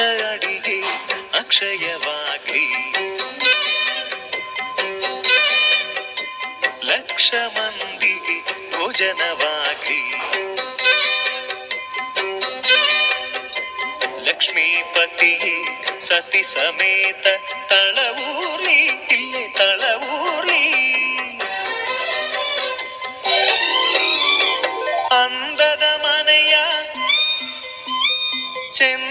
ಅಡಿಗೆ ಅಕ್ಷಯವಾಗ್ಲಿ. ಲಕ್ಷ ಮಂದಿಗೆ ಭೋಜನವಾಗ್ಲಿ. ಲಕ್ಷ್ಮೀಪತಿಯೇ ಸತಿ ಸಮೇತ ತಳವೂರ್ಲಿ ಇಲ್ಲಿ ತಳವೂರ್ಲಿ ಅಂದದ ಮನೆಯ ಚೆಂದ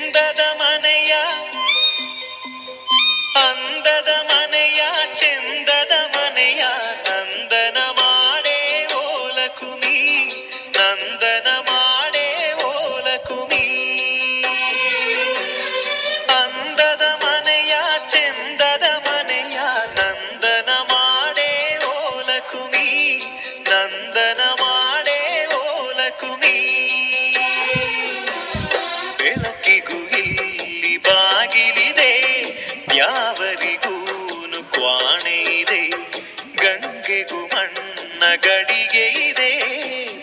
ಬೆಂಕಿಗೂ ಮಣ್ಣ ಗಡಿಗೆ ಇದೆ.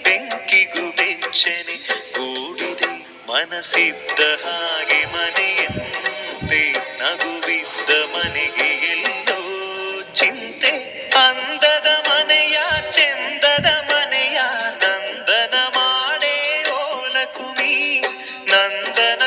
ಬೆಂಕಿಗೂ ಬೆಚ್ಚನೆ ಕೂಡಿದೆ. ಮನಸ್ಸಿದ್ದ ಹಾಗೆ ಮನೆಯಂತೆ ನಗುವಿದ್ದ ಮನೆಗೆ ಎಲ್ಲೋ ಚಿಂತೆ. ಅಂದದ ಮನೆಯ ಚಂದದ ಮನೆಯ ನಂದನ ಮಾಡೇ ಓಲಕುಮಿ. ನಂದನ